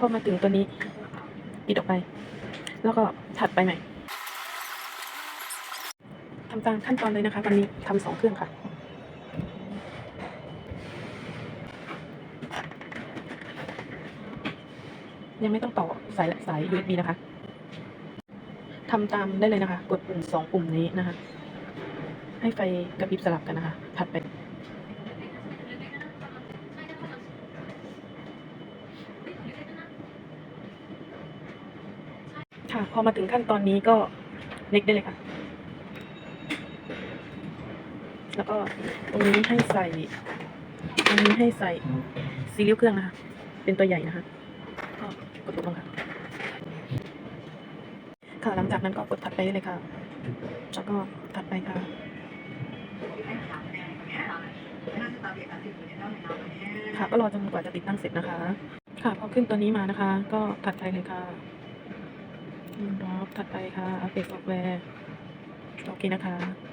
พอมาถึงตัวนี้ปิดออกไป แล้วก็ถัดไปใหม่ทำตามขั้นตอนเลยนะคะวันนี้ทำสองเครื่องค่ะยังไม่ต้องต่อสายสาย USB นะคะ ทำตามได้เลยนะคะ กดปุ่มสองปุ่มนี้นะคะ ให้ไฟกระพริบสลับกันนะคะ ถัดไป ค่ะ พอมาถึงขั้นตอนนี้ก็เน็กได้เลยค่ะ แล้วก็ตรงนี้ให้ใส่ตรงนี้ให้ใส่ซีริ้วเครื่องนะคะ เป็นตัวใหญ่นะคะก็กดถูกลงค่ะ ค่ะหลังจากนั้นก็กดถัดไปเลยค่ะ แล้วก็ถัดไปค่ะค่ะก็รอจนกว่าจะติดตั้งเสร็จนะคะ ค่ะพอขึ้นตัวนี้มานะคะ ก็ถัดไปเลยค่ะ รอบถัดไปค่ะอัปเดตซอฟต์แวร์โอเคนะคะ